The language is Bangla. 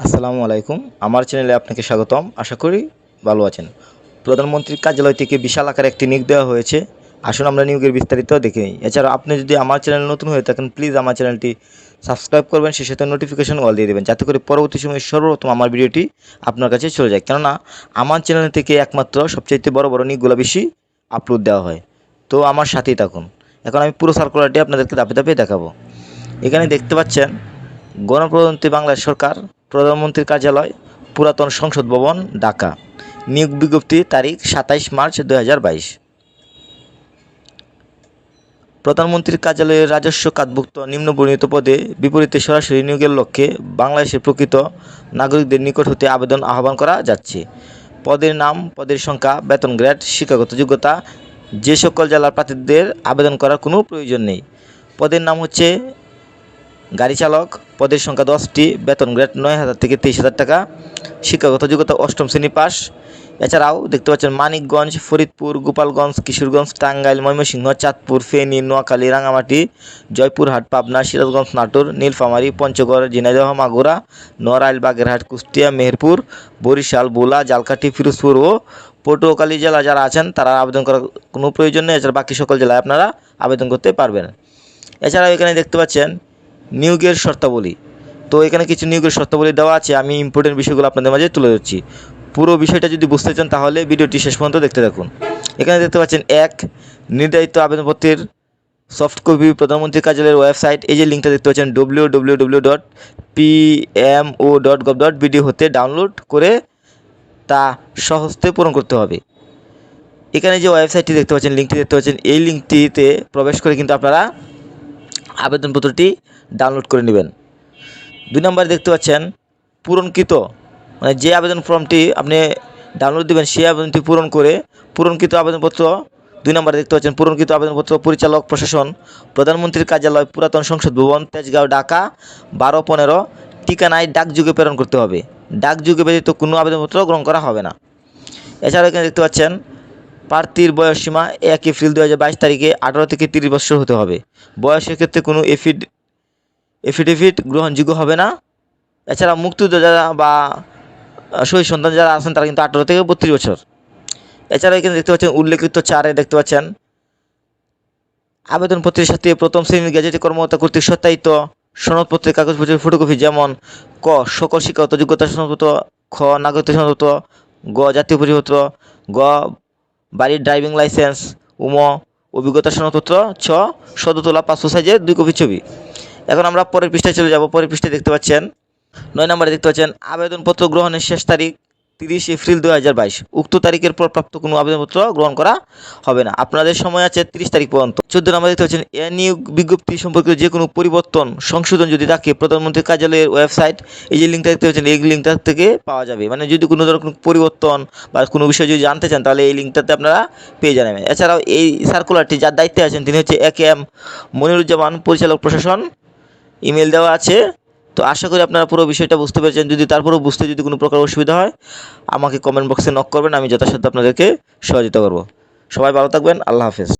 আসসালামু আলাইকুম। আমার চ্যানেলে আপনাকে স্বাগতম। আশা করি ভালো আছেন। প্রধানমন্ত্রীর কার্যালয় থেকে বিশাল আকারে একটি নিয়োগ দেওয়া হয়েছে। আসুন আমরা নিয়োগের বিস্তারিত দেখে নিই। এছাড়া আপনি যদি আমার চ্যানেল নতুন হয়ে থাকেন প্লিজ আমার চ্যানেলটি সাবস্ক্রাইব করবেন সে সাথে নোটিফিকেশন অল দিয়ে দেবেন, যাতে করে পরবর্তী সময়ে সর্বপ্রথম আমার ভিডিওটি আপনার কাছে চলে যায়। কেননা, আমার চ্যানেল থেকে একমাত্র সবচাইতে বড় বড় নিয়োগগুলো বেশি আপলোড দেওয়া হয়। তো আমার সাথেই থাকুন। এখন আমি পুরো সার্কুলারটি আপনাদেরকে ধাপে ধাপে দেখাবো। এখানে দেখতে পাচ্ছেন, গণপ্রজাতন্ত্রী বাংলাদেশ সরকার প্রধানমন্ত্রীর কার্যালয়, পুরাতন সংসদ ভবন, ঢাকা। নিয়োগ বিজ্ঞপ্তি তারিখ সাতাইশ মার্চ দু হাজার বাইশ। প্রধানমন্ত্রীর কার্যালয়ের রাজস্ব খাতভুক্ত নিম্নবর্ণিত পদে বিপরীতে সরাসরি নিয়োগের লক্ষ্যে বাংলাদেশের প্রকৃত নাগরিকদের নিকট হতে আবেদন আহ্বান করা যাচ্ছে। পদের নাম, পদের সংখ্যা, বেতন গ্রেড, শিক্ষাগত যোগ্যতা, যে সকল জেলার প্রার্থীদের আবেদন করার কোনো প্রয়োজন নেই। পদের নাম হচ্ছে গাড়ি চালক, পদের সংখ্যা দশটি, বেতন গ্রেড নয় হাজার থেকে তেইশ হাজার টাকা, শিক্ষাগত যোগ্যতা অষ্টম শ্রেণি পাস। এছাড়াও দেখতে পাচ্ছেন মানিকগঞ্জ, ফরিদপুর, গোপালগঞ্জ, কিশোরগঞ্জ, টাঙ্গাইল, ময়মনসিংহ, চাঁদপুর, ফেনী, নোয়াখালী, রাঙামাটি, জয়পুরহাট, পাবনা, সিরাজগঞ্জ, নাটোর, নীলফামারী, পঞ্চগড়, ঝিনাইদহ, মাগুরা, নড়াইল, বাগেরহাট, কুষ্টিয়া, মেহেরপুর, বরিশাল, বোলা, জালকাঠি, ফিরোজপুর ও পটুয়াখালী জেলা যারা আছেন, তারা আবেদন করার কোনো প্রয়োজন নেই। এছাড়া বাকি সকল জেলায় আপনারা আবেদন করতে পারবেন। এছাড়াও এখানে দেখতে পাচ্ছেন নিয়োগের শর্তাবলী। তো এখানে কিছু নিয়োগের শর্তাবলী দেওয়া আছে, আমি ইম্পর্টেন্ট বিষয়গুলো আপনাদের মাঝে তুলে ধরছি। পুরো বিষয়টা যদি বুঝতে চান তাহলে ভিডিওটি শেষ পর্যন্ত দেখতে থাকুন। এখানে দেখতে পাচ্ছেন, এক, নির্ধারিত আবেদনপত্রের সফট কপি প্রধানমন্ত্রী কার্যালয়ের ওয়েবসাইট এই যে লিঙ্কটা দেখতে পাচ্ছেন W W W dot PMO dot gov dot BD হতে ডাউনলোড করে তা সহজতে পূরণ করতে হবে। এখানে যে ওয়েবসাইটটি দেখতে পাচ্ছেন লিঙ্কটি দেখতে পাচ্ছেন, এই লিঙ্কটিতে প্রবেশ করে কিন্তু আপনারা আবেদনপত্রটি ডাউনলোড করে নেবেন। দুই নম্বরে দেখতে পাচ্ছেন, পূরণকৃত মানে যে আবেদন ফর্মটি আপনি ডাউনলোড দেবেন, সেই আবেদনটি পূরণ করে পূরণকৃত আবেদনপত্র, দুই নম্বরে দেখতে পাচ্ছেন, পূরণকৃত আবেদনপত্র পরিচালক প্রশাসন, প্রধানমন্ত্রীর কার্যালয়, পুরাতন সংসদ ভবন, তেজগাঁও, ঢাকা, বারো পনেরো, ঠিকানায় ডাকযুগে প্রেরণ করতে হবে। ডাকযুগে ব্যতীত কোনো আবেদনপত্র গ্রহণ করা হবে না। এছাড়াও এখানে দেখতে পাচ্ছেন প্রার্থীর বয়স সীমা এক এপ্রিল দু হাজার বাইশ তারিখে আঠারো থেকে তিরিশ বছর হতে হবে। বয়সের ক্ষেত্রে কোনো এফিড এফিডেভিট গ্রহণযোগ্য হবে না। এছাড়া মুক্তিযোদ্ধা যারা বা শহীদ সন্তান যারা আছেন, তারা কিন্তু আঠারো থেকে বত্রিশ বছর। এছাড়া এখানে দেখতে পাচ্ছেন উল্লেখিত চারে দেখতে পাচ্ছেন, আবেদনপত্রের সাথে প্রথম শ্রেণির গ্যাজেটে কর্মকর্তা কর্তৃক সত্যায়িত সনদপত্রের কাগজপত্রের ফটোকপি যেমন ক, সকল শিক্ষাগত যোগ্যতা সনদপত্র, খ নাগরিক সনদপত্র, গ, জাতীয় পরিপত্র গ বাড়ির ড্রাইভিং লাইসেন্স উম, অভিজ্ঞতা সনদপত্র ছ সদ্য তোলা পাঁচশো সাইজের দুই কপি ছবি। এখন আমরা পরের পৃষ্ঠায় চলে যাব। পরের পৃষ্ঠায় দেখতে পাচ্ছেন, নয় নম্বরে দেখতে পাচ্ছেন, আবেদনপত্র গ্রহণের শেষ তারিখ তিরিশ এপ্রিল দু হাজার বাইশ। উক্ত তারিখের পর প্রাপ্ত কোনো আবেদনপত্র গ্রহণ করা হবে না। আপনাদের সময় আছে তিরিশ তারিখ পর্যন্ত। চোদ্দ নম্বর দেখতে পাচ্ছেন এ নিয়োগ বিজ্ঞপ্তি সম্পর্কিত যে কোনো পরিবর্তন, সংশোধন যদি থাকে প্রধানমন্ত্রীর কার্যালয়ের ওয়েবসাইট, এই যে লিঙ্কটা দেখতে পাচ্ছেন, এই লিঙ্কটা থেকে পাওয়া যাবে। মানে যদি কোনো ধরনের পরিবর্তন বা কোনো বিষয় যদি জানতে চান, তাহলে এই লিঙ্কটাতে আপনারা পেয়ে যাবেন। এছাড়াও এই সার্কুলারটি যার দায়িত্বে আছেন, তিনি হচ্ছে এ কে এম মনিরুজ্জামান, পরিচালক প্রশাসন। ইমেল দেওয়া আছে। তো আশা করি আপনারা পুরো বিষয়টা বুঝতে পেরেছেন। যদি তারপরেও বুঝতে যদি কোনো প্রকার অসুবিধা হয়, আমাকে কমেন্ট বক্সে নক করবেন, আমি যথাসাধ্য আপনাদেরকে সহযোগিতা করব। সবাই ভালো থাকবেন, আল্লাহ হাফেজ।